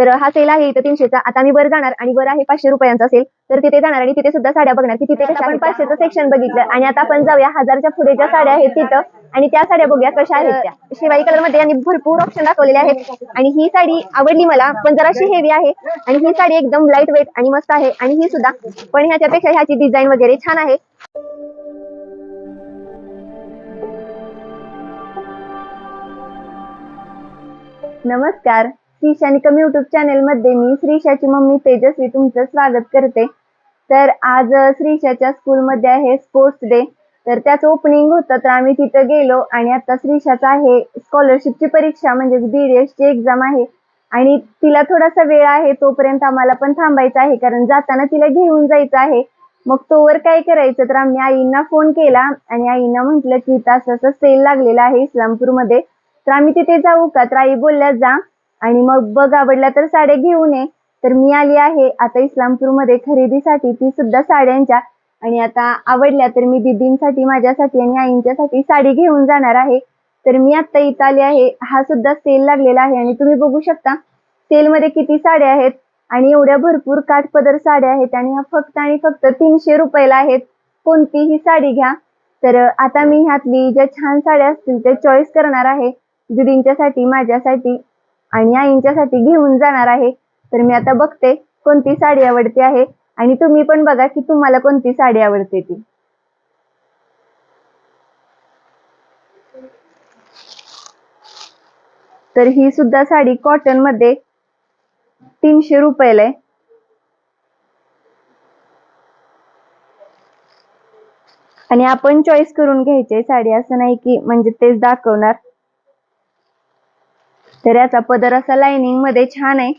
तर हा सेल आहे इथं तीनशेचा. आता मी वर जाणार आणि वर आहे पाचशे रुपयांचा सेल तर तिथे जाणार आणि तिथे सुद्धा साड्या बघणार. की तिथे कशा आपण पाचशेचं सेक्शन बघितलं. आणि आता आपण जाऊया हजारच्या पुढे ज्या साड्या आहेत तिथं. आणि त्या साड्या बघूया कशा आहेत त्या. शिवाई कलरमध्ये आणि भरपूर ऑप्शन दाखवलेले आहेत. आणि ही साडी आवडली मला पण जराशी हेवी आहे. आणि ही साडी एकदम लाइट वेट आणि मस्त आहे. आणि ही सुद्धा. पण ह्याच्यापेक्षा ह्याची डिझाईन वगैरे छान आहे. नमस्कार. श्रीशा निकम युट्यूब चॅनेल मध्ये मी श्रीशाची मम्मी तेजस्वी तुमचं स्वागत करते. तर आज श्रीशाच्या स्कूलमध्ये आहे स्पोर्ट्स डे तर त्याचं ओपनिंग होतं तर आम्ही तिथं गेलो आणि आता श्रीशाचा आहे स्कॉलरशिपची परीक्षा म्हणजेच बीडीएस ची एक्झाम आहे. आणि तिला थोडासा वेळ आहे तोपर्यंत आम्हाला पण थांबायचं आहे कारण जाताना तिला घेऊन जायचं आहे. मग तोवर काय करायचं तर आम्ही आईंना फोन केला आणि आईंना म्हटलं की इथं असं असं सेल लागलेला आहे इस्लामपूरमध्ये. तर आम्ही तिथे जाऊ का? तर आई बोलल्या जा. आणि मग बघ आवडला तर साड्या घेऊन ये. तर मी आली आहे आता इस्लामपूरमध्ये खरेदीसाठी. ती सुद्धा साड्यांच्या. आणि आता आवडल्या तर मी दीदींसाठी माझ्यासाठी आणि आईंच्यासाठी साडी घेऊन जाणार आहे. तर मी आता इथं आली आहे. हा सुद्धा सेल लागलेला आहे. आणि तुम्ही बघू शकता सेलमध्ये किती साड्या आहेत. आणि एवढ्या भरपूर काठपदर साड्या आहेत. आणि ह्या फक्त आणि फक्त तीनशे रुपयाला आहेत. कोणतीही साडी घ्या. तर आता मी ह्यातली ज्या छान साड्या असतील त्या चॉईस करणार आहे. दीदींच्यासाठी माझ्यासाठी. आणि आईंच्यासाठी घेऊन जाणार आहे. तर मी आता बघते कोणती साडी आवडते आहे. आणि तुम्ही पण बघा की तुम्हाला कोणती साडी आवडते ती. तर ही सुद्धा साडी कॉटनमध्ये तीनशे रुपयाला आहे. आणि आपण चॉईस करून घ्यायचे साडी. असं नाही की म्हणजे तेच दाखवणार. तर याचा पदर असा लाइनिंगमध्ये छान आहे.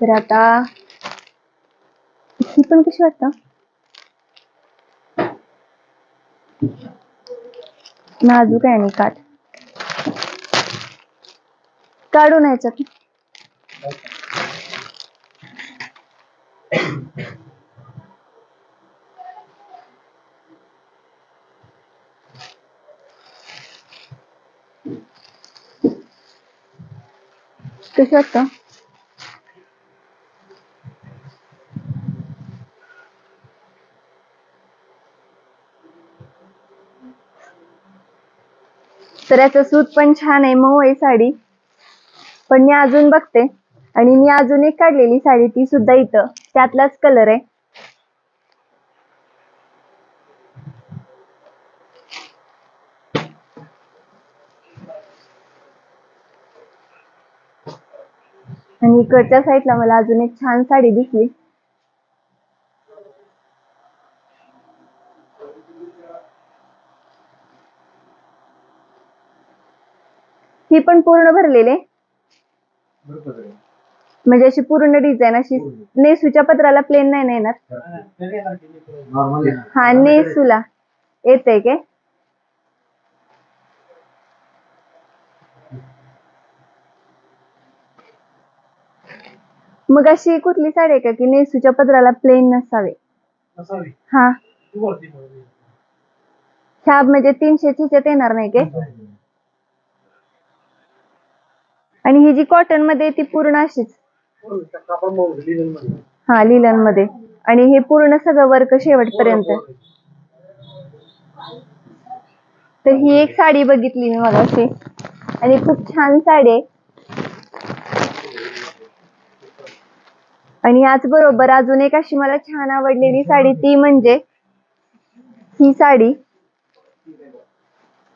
तर आता ही पण कशी वाटतं? नाजूक आहे आणि काठ. काढून यायचं. कशी का तर याचं सूत पण छान आहे मऊ आहे साडी. पण मी अजून बघते. आणि मी अजून एक काढलेली साडी ती सुद्धा इथं. त्यातलाच कलर आहे. आणि इकडच्या साईडला मला अजून एक छान साडी दिसली. ही पण पूर्ण भरलेले आहे. म्हणजे अशी पूर्ण डिझाईन अशी नेसूच्या पत्राला प्लेन नाही ना येणार? हा नेसूला. येते काय? मग अशी कुठली साडी आहे का की नेसूच्या पदराला प्लेन नसावे? हा. ह्या म्हणजे तीनशे ह्याच्यात येणार नाही काय? आणि ही जी कॉटनमध्ये ती पूर्ण अशीच. हा लिलनमध्ये आणि हे पूर्ण सगळं वर्क शेवटपर्यंत. तर ही एक साडी बघितली मी मगाशी. आणि खूप छान साडी आहे. आणि याच बरोबर अजून एक अशी मला छान आवडलेली साडी ती म्हणजे ही साडी.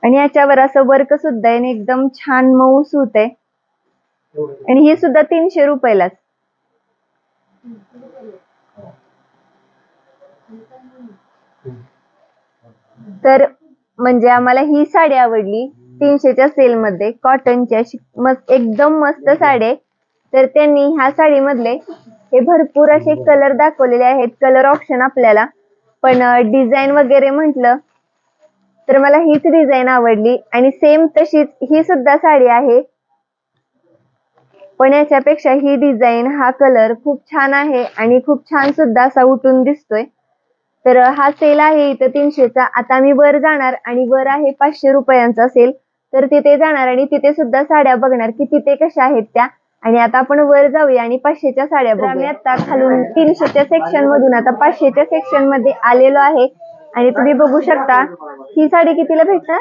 आणि याच्यावर असं वर्क सुद्धा आहे आणि एकदम छान मऊ सूत आहे. आणि ही सुद्धा तीनशे रुपयालाच. तर म्हणजे आम्हाला ही साडी आवडली. तीनशेच्या सेल मध्ये कॉटनची अशी मस्त एकदम मस्त साडी तर त्यांनी ह्या साडीमधले हे भरपूर असे कलर दाखवलेले आहेत. कलर ऑप्शन आपल्याला. पण डिझाईन वगैरे म्हटलं तर मला हीच डिझाईन आवडली. आणि सेम तशीच ही सुद्धा साडी आहे. पण याच्यापेक्षा ही डिझाईन हा कलर खूप छान आहे आणि खूप छान सुद्धा असा उठून दिसतोय. तर हा सेल आहे इथं तीनशेचा. आता मी वर जाणार आणि वर आहे पाचशे रुपयांचा सेल तर तिथे जाणार आणि तिथे सुद्धा साड्या बघणार की तिथे कशा आहेत त्या. आणि आता आपण वर जाऊया आणि पाचशेच्या साड्या बघू आम्ही आता खालून तीनशेच्या सेक्शन मधून आता पाचशेच्या सेक्शनमध्ये आलेलो आहे. आणि तुम्ही बघू शकता ही साडी कितीला भेटणार?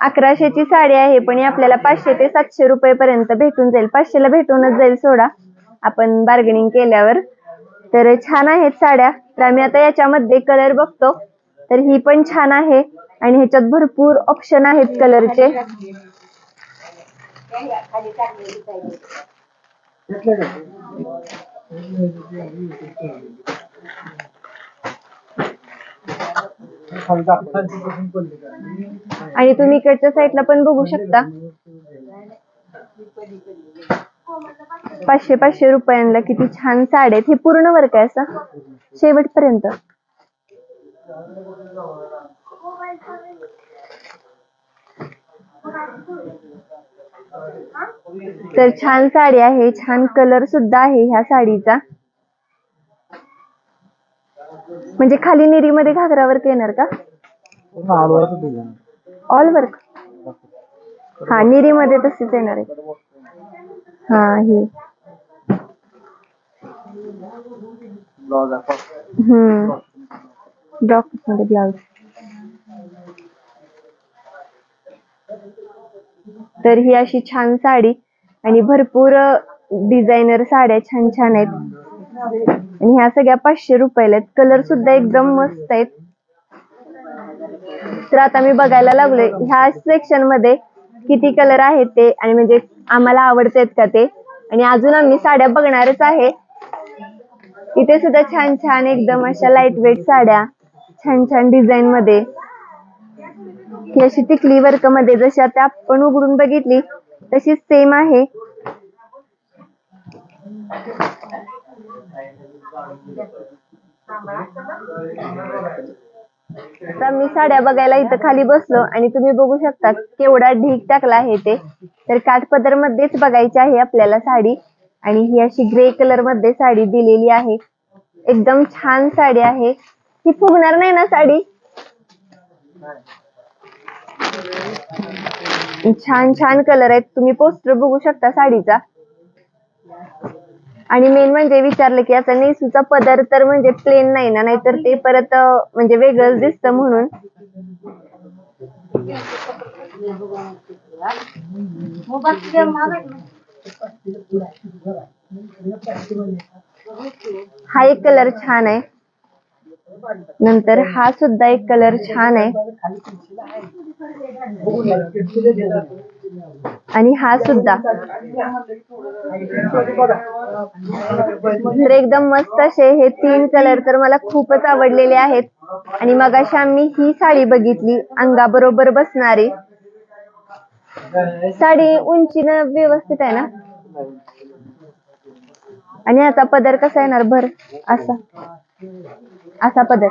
अकराशेची साडी आहे पण ही आपल्याला पाचशे ते सातशे रुपये पर्यंत भेटून जाईल. पाचशेला भेटूनच जाईल सोडा आपण बार्गेनिंग केल्यावर. तर छान आहेत साड्या. तर आम्ही आता याच्यामध्ये कलर बघतो. तर ही पण छान आहे आणि ह्याच्यात भरपूर ऑप्शन आहेत कलरचे आणि तुम्ही इकडच्या साईडला पण बघू शकता. पाचशे पाचशे रुपयांना किती छान साड्या आहेत. हे पूर्ण वर्क आहे असं. शेवटपर्यंत. तर छान साडी आहे. छान कलर सुद्धा आहे ह्या साडीचा. म्हणजे खाली निरीमध्ये घागरा वर्क येणार का. ऑल वर्क हा निरीमध्ये तशीच येणार आहे. हा ही. हम्म. ब्लॉकमध्ये ब्लाउज तर ही अशी छान साडी आणि भरपूर डिझायनर साड्या छान छान आहेत. आणि ह्या सगळ्या पाचशे रुपयाला आहेत. कलर सुद्धा एकदम मस्त आहेत. तर आता मी बघायला लागलोय ह्या सेक्शनमध्ये किती कलर आहेत ते आणि म्हणजे आम्हाला आवडतात का ते? आणि अजून आम्ही साड्या बघणारच आहे. इथे सुद्धा छान छान एकदम अशा लाइट वेट साड्या छान छान डिझाईन मध्ये. ही अशी टिकली वर्कमध्ये जशी आता आपण उघडून बघितली तशीच सेम आहे. तर मी साड्या बघायला इथं खाली बसलो आणि तुम्ही बघू शकता केवढा ढीक टाकला आहे ते. तर काठपदर मध्येच बघायची आहे आपल्याला साडी. आणि ही अशी ग्रे कलरमध्ये साडी दिलेली आहे. एकदम छान साडी आहे. ही फुगणार नाही ना साडी? छान छान कलर आहेत. तुम्ही पोस्टर बघू शकता साडीचा. आणि मेन म्हणजे विचारलं की याचा नेसूचा पदर तर म्हणजे प्लेन नाही ना नाहीतर ते परत म्हणजे वेगळंच दिसतं म्हणून. हा एक कलर छान आहे. नंतर हा सुद्धा एक कलर छान आहे. आणि हा सुद्धा. तर एकदम मस्त असे हे तीन कलर तर मला खूपच आवडलेले आहेत. आणि मग आम्ही ही साडी बघितली अंगाबरोबर बसणारी. साडी उंचीनं व्यवस्थित आहे ना? आणि याचा पदर कसा येणार भर असा. असा पदर.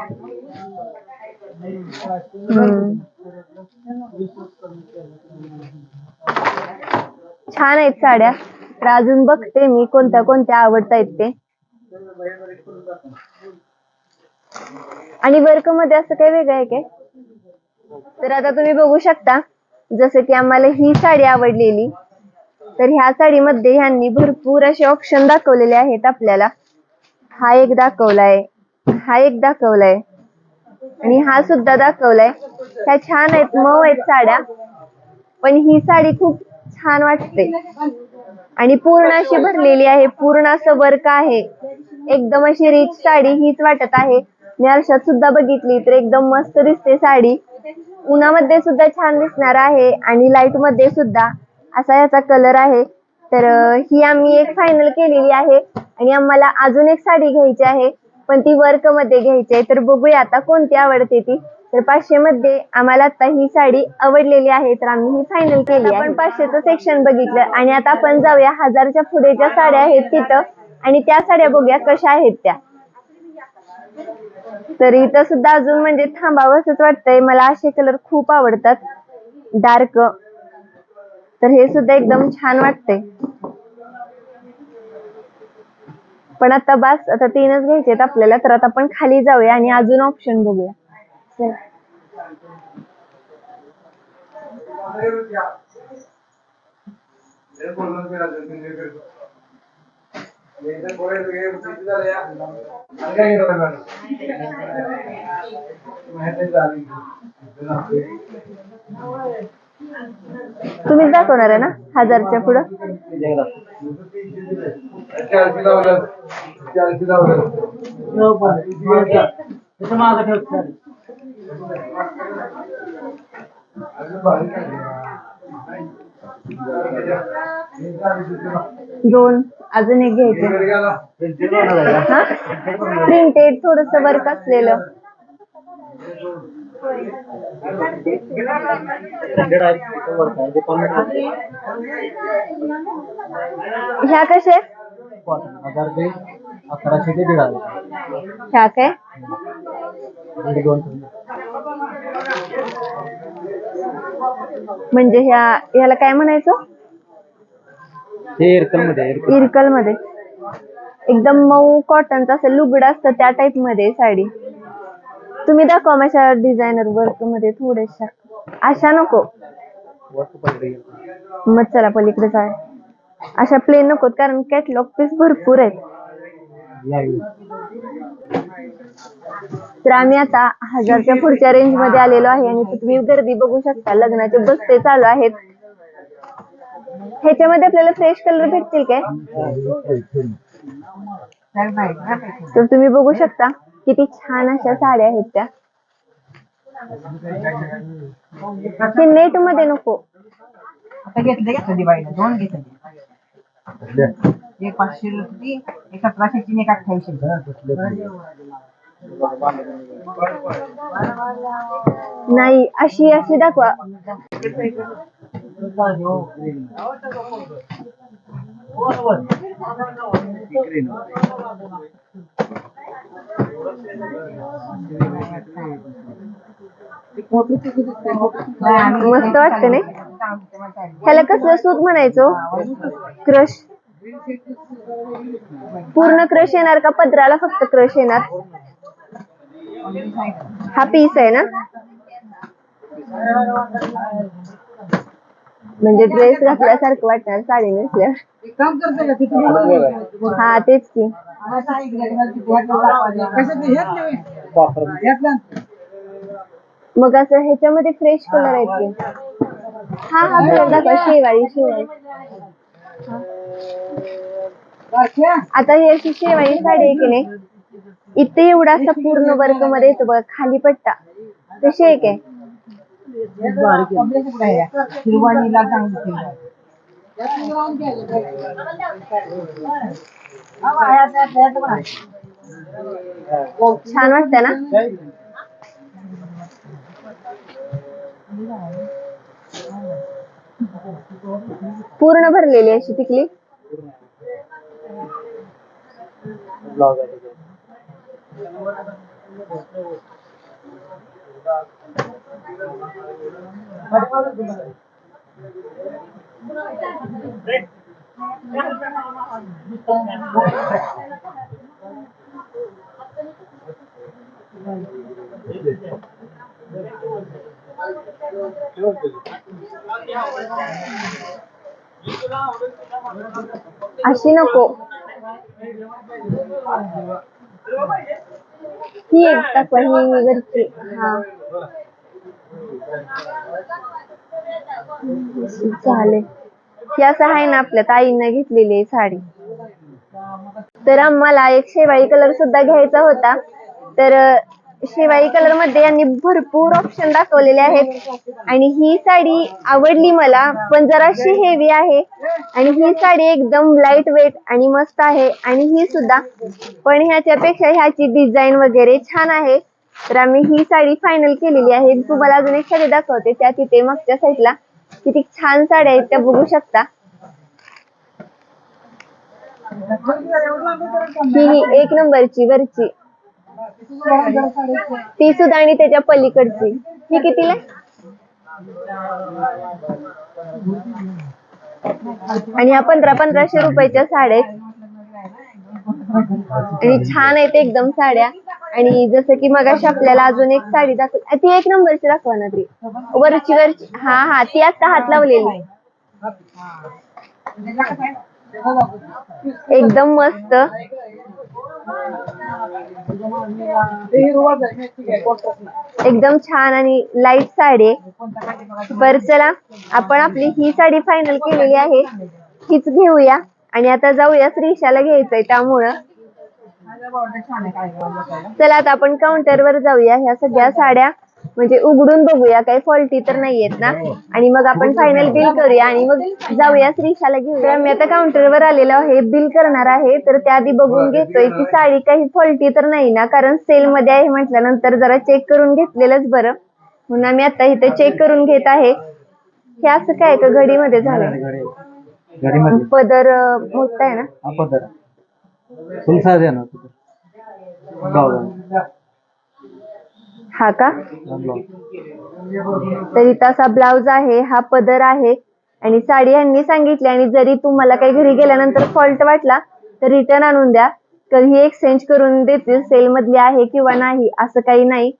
हम्म. छान आहेत साड्या. तर अजून बघते मी कोणत्या कोणत्या आवडतायत ते. आणि वर्कमध्ये असं काही वेगळं आहे काय? तर आता तुम्ही बघू शकता जसं की आम्हाला ही साडी आवडलेली. तर ह्या साडीमध्ये ह्यांनी भरपूर असे ऑप्शन दाखवलेले आहेत आपल्याला. हा एक दाखवलाय हा एक दाखवलाय. आणि हा सुद्धा दाखवलाय. ह्या छान आहेत मऊ आहेत साड्या. पण ही साडी खूप छान वाटते. आणि पूर्ण अशी भरलेली आहे पूर्ण असं वर्क आहे. एकदम अशी रिच साडी हीच वाटत आहे. मी आरशात सुद्धा बघितली तर एकदम मस्त दिसते साडी. उन्हामध्ये सुद्धा छान दिसणार आहे आणि लाइटमध्ये सुद्धा असा याचा कलर आहे. तर ही आम्ही एक फायनल केलेली आहे आणि आम्हाला अजून एक साडी घ्यायची आहे. पण ती वर्कमध्ये घ्यायची आहे. तर बघूया आता कोणती आवडते ती. तर पाचशे मध्ये आम्हाला आता ही साडी आवडलेली आहे. तर आम्ही ही फायनल केली आपण पाचशेचं सेक्शन बघितलं आणि आता आपण जाऊया हजारच्या पुढे ज्या साड्या आहेत तिथं. आणि त्या साड्या बघूया कशा आहेत त्या. तर इथं सुद्धा अजून म्हणजे थांबावंच वाटतंय. मला असे कलर खूप आवडतात. डार्क तर हे सुद्धा एकदम छान वाटते पण आता बस आता तीनच घ्यायचे आहेत आपल्याला. तर आता आपण खाली जाऊया आणि अजून ऑप्शन बघूया. तुम्हीच दाखवणार आहे ना हजारच्या पुढं? दोन. अजून एक घ्यायचं. प्रिंटेड थोडस वर्क असलेलं. ह्या कशा? अकराशे ते दीड हजार. ह्या काय? दोन म्हणजे ह्या ह्याला काय म्हणायचं? हे एअरटेल मध्ये इरकलमध्ये एकदम मऊ कॉटनचं असं लुगडं असतं त्या टाइपमध्ये साडी. तुम्ही दाखवा माझ्या डिझायनर वर्कमध्ये थोड्याशा. अशा नको. मग चला पलीकडे जाय अशा प्लेन नकोत कारण कॅटलॉग पीस भरपूर आहेत. तर आम्ही आता हजारच्या पुढच्या रेंजमध्ये आलेलो आहे आणि तुम्ही गर्दी बघू शकता लग्नाचे बस्ते चालू आहेत. ह्याच्यामध्ये आपल्याला फ्रेश कलर भेटतील काय? तर तुम्ही बघू शकता किती छान अशा साड्या आहेत त्या. हे नेटमध्ये नको. आता घेतले घेतलं दिवाळीला दोन घेतले. एक पाचशे एक सतराशेची आणि एक अठ्ठावीसशे नाही अशी अशी दाखवा. मस्त वाटतं नाही? ह्याला कसलं सूत म्हणायचो? क्रश. पूर्ण क्रश येणार का पदराला फक्त क्रश येणार? हा पीस आहे ना? म्हणजे ड्रेस घातल्यासारखं वाटणार साडी नेसल्यावर हा तेच की. मग असं ह्याच्यामध्ये फ्रेश कलर आहेत की? हा हा दाखवा शेवाळी शेवाळी. आता ही अशी शेवाळी साडी आहे की नाही? इथे एवढा असा पूर्ण वर्कमध्ये येतो बघा खाली पट्टा. कशी आहे काय? छान वाटतं ना? पूर्ण भरलेली अशी पिकली. आहे अशी नको. ही एक दाखवा ही हा. चालेल ही असं आहे ना आपल्या ताईनं घेतलेली आहे साडी. तर आम्हाला एक शेवाळी कलर सुद्धा घ्यायचा होता. तर अं, शेवाळी कलरमध्ये यांनी भरपूर ऑप्शन दाखवलेले आहेत. आणि ही साडी आवडली मला पण जराशी हेवी आहे. आणि ही साडी एकदम लाइट वेट आणि मस्त आहे. आणि ही सुद्धा पण ह्याच्यापेक्षा ह्याची डिझाईन वगैरे छान आहे. तर आम्ही ही साडी फायनल केलेली आहे. तुम्हाला अजून एक साडी दाखवते. त्या तिथे मागच्या साईडला किती छान साड्या आहेत त्या बघू शकता. ही. एक नंबरची वरची. ती सुद्धा आणि त्याच्या पलीकडची. ही कितीला आणि ह्या पंधरा पंधराशे रुपयाच्या साड्या आहेत. आणि छान आहेत एकदम साड्या. आणि जसं की मगाशी आपल्याला अजून एक साडी दाखव ती एक नंबरची दाखवा ना ती. वरची वरची हा हा ती आता हात लावलेली. एकदम मस्त. एकदम छान आणि लाइट साडी आहे. चला आपण आपली ही साडी फायनल केलेली आहे. हीच घेऊया. आणि आता जाऊया श्रीशाला घ्यायचंय त्यामुळं. चला आता आपण काउंटर वर जाऊया ह्या सगळ्या साड्या. म्हणजे उघडून बघूया काही फॉल्टी तर नाहीयेत ना? आणि मग आपण फायनल बिल करूया आणि मग जाऊया श्रीशाला घेऊया. मी आता काउंटर वर आलेलो आहे बिल करणार आहे तर त्याआधी बघून घेतोय की साडी काही फॉल्टी तर नाही ना? कारण सेल मध्ये आहे म्हटल्यानंतर जरा चेक करून घेतलेलंच बरं. म्हणून आम्ही आता इथे चेक करून घेत आहे. हे असं काय का? घडीमध्ये झालं? पदर मोठा आहे ना? हा पदर फुल साईज आहे ना तुझं ब्लाउज हा का? तर इथं असा ब्लाउज आहे हा पदर आहे आणि साडी यांनी सांगितली आणि जरी तुम्हाला काही घरी गेल्यानंतर फॉल्ट वाटला तर रिटर्न आणून द्या. तर ही एक्सचेंज करून देतील सेल मधली आहे किंवा नाही असं काही नाही.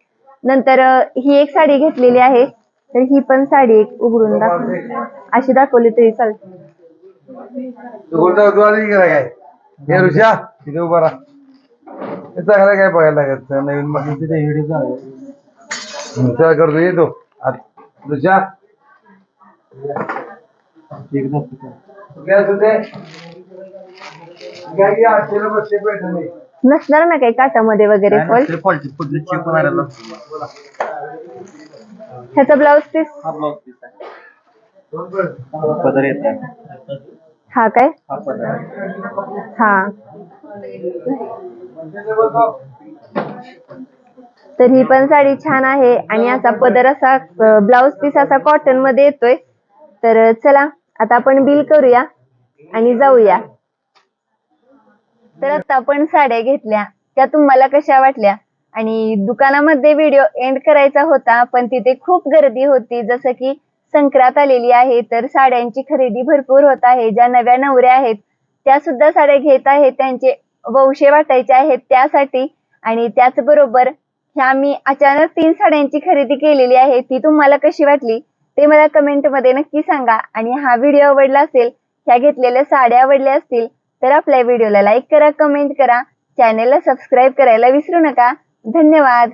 नंतर ही एक साडी घेतलेली आहे तर ही पण साडी एक उघडून दाखव अशी दाखवली तरी चालते. तिथे काय बघायला लागत नवीन चला करतो येतो नाही नसणार ना काही काटामध्ये वगैरे ह्याचा ब्लाउज पीस हा हा काय? हा हा. तर ही पण साडी छान आहे. आणि असा पदर असा ब्लाउज पीस असा कॉटनमध्ये येतोय. तर चला आता आपण बिल करूया आणि जाऊया. तर आता आपण साड्या घेतल्या. त्या तुम्हाला कशा वाटल्या? आणि दुकानामध्ये व्हिडिओ एंड करायचा होता पण तिथे खूप गर्दी होती. जसं की संक्रांत आलेली आहे तर साड्यांची खरेदी भरपूर होत आहे. ज्या नव्या नवऱ्या आहेत त्या सुद्धा साड्या घेत आहेत. त्यांचे वंशे वाटायचे आहेत त्यासाठी. आणि त्याचबरोबर ह्या मी अचानक तीन साड्यांची खरेदी केलेली आहे ती तुम्हाला कशी वाटली? ते मला कमेंटमध्ये नक्की सांगा. आणि हा व्हिडिओ आवडला असेल ह्या घेतलेल्या साड्या आवडल्या असतील तर आपल्या व्हिडिओला लाईक करा कमेंट करा. चॅनेलला सबस्क्राईब करायला विसरू नका. धन्यवाद.